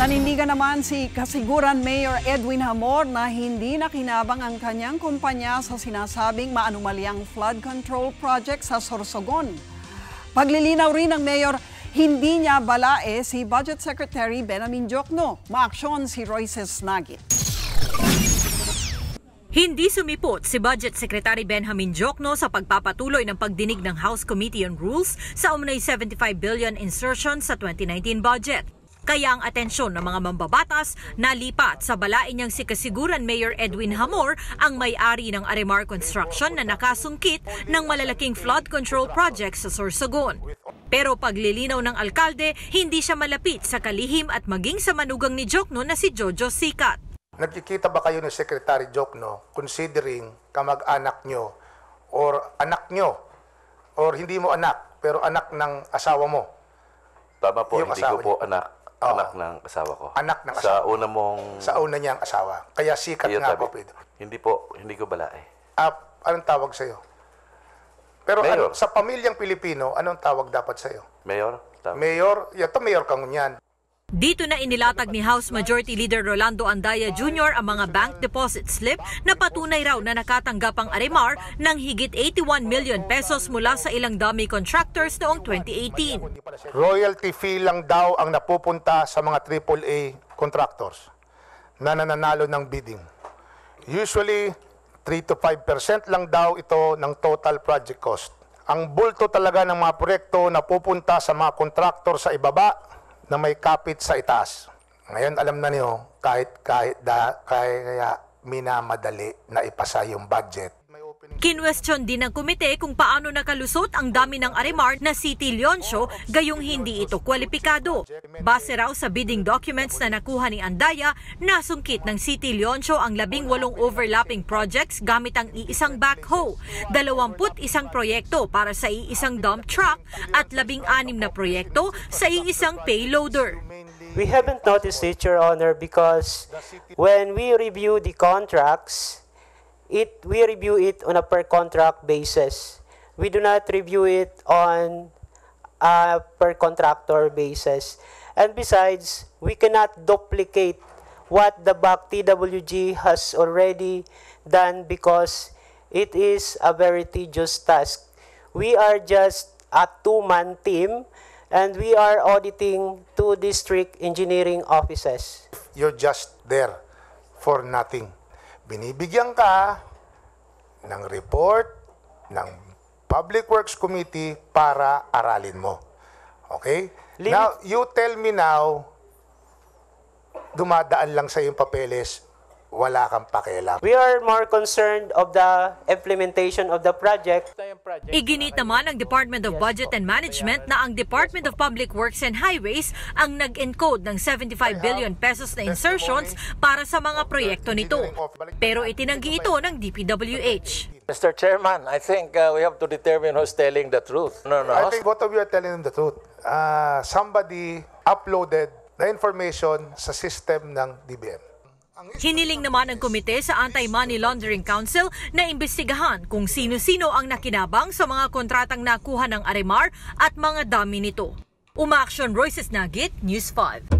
Nanindigan naman si Kasiguran Mayor Edwin Hamor na hindi nakinabang ang kanyang kumpanya sa sinasabing maanumalyang flood control project sa Sorsogon. Paglilinaw rin ng Mayor, hindi niya balae si Budget Secretary Benamin Jokno. Maaksyon si Royces Nagit. Hindi sumipot si Budget Secretary Benjamin Jokno sa pagpapatuloy ng pagdinig ng House Committee on Rules sa umano'y 75 billion insertion sa 2019 budget. Kaya ang atensyon ng mga mambabatas nalipat sa balain niyang si kasiguran Mayor Edwin Hamor ang may-ari ng Arimar Construction na nakasungkit ng malalaking flood control project sa Sorsogon. Pero paglilinaw ng alkalde, hindi siya malapit sa kalihim at maging sa manugang ni Jokno na si Jojo Sikat. Nagkikita ba kayo ni Secretary Jokno considering kamag-anak nyo or anak nyo or hindi mo anak pero anak ng asawa mo? Tama po, Yung hindi ko po niya. anak. Oo. Anak ng asawa ko. Anak ng Sa asawa. una mong... Sa una niyang asawa. Kaya sikat iyo nga tabi. po, Pedro. Hindi po, hindi ko balae. Ah, anong tawag sa'yo? Pero Mayor. ano, sa pamilyang Pilipino, anong tawag dapat sa'yo? Mayor? Tama. Mayor? Yato mayor kang niyan. Dito na inilatag ni House Majority Leader Rolando Andaya Jr. ang mga bank deposit slip na patunay raw na nakatanggap ang Arimar ng higit 81 million pesos mula sa ilang dummy contractors noong 2018. Royalty fee lang daw ang napupunta sa mga AAA contractors na nananalo ng bidding. Usually, 3 to 5% lang daw ito ng total project cost. Ang bulto talaga ng mga proyekto na pupunta sa mga contractor sa ibaba na may kapit sa itaas. Ngayon alam na niyo kahit kahit da, kaya minamadali na ipasa yung budget. Kinwestiyon din ng komite kung paano nakalusot ang dami ng Arimar na City Leoncio gayong hindi ito kwalipikado. Base raw sa bidding documents na nakuha ni Andaya, nasungkit ng City Leoncio ang labing walong overlapping projects gamit ang iisang backhoe, dalawamput isang proyekto para sa iisang dump truck at labing anim na proyekto sa iisang payloader. We haven't noticed it, Your Honor, because when we review the contracts, it we review it on a per contract basis. We do not review it on a per contractor basis. And besides, we cannot duplicate what the back TWG has already done because it is a very tedious task. We are just a two-man team and we are auditing two district engineering offices. you're just there for nothing. Binibigyan ka ng report ng Public Works Committee para aralin mo. Okay? Limit- Now, you tell me now, dumadaan lang sa yung papeles, wala kang pakialam. We are more concerned of the implementation of the project. Iginit naman ng Department of Budget and Management na ang Department of Public Works and Highways ang nag-encode ng 75 billion pesos na insertions para sa mga proyekto nito. Pero itinanggi ito ng DPWH. Mr. Chairman, I think uh, we have to determine who's telling the truth. No, no. I think both of you are telling the truth. Ah, somebody uploaded the information sa system ng DBM. Hiniling naman ng komite sa Anti-Money Laundering Council na imbestigahan kung sino-sino ang nakinabang sa mga kontratang nakuha ng Arimar at mga dami nito. Umaaksyon Royces Nagit, News 5.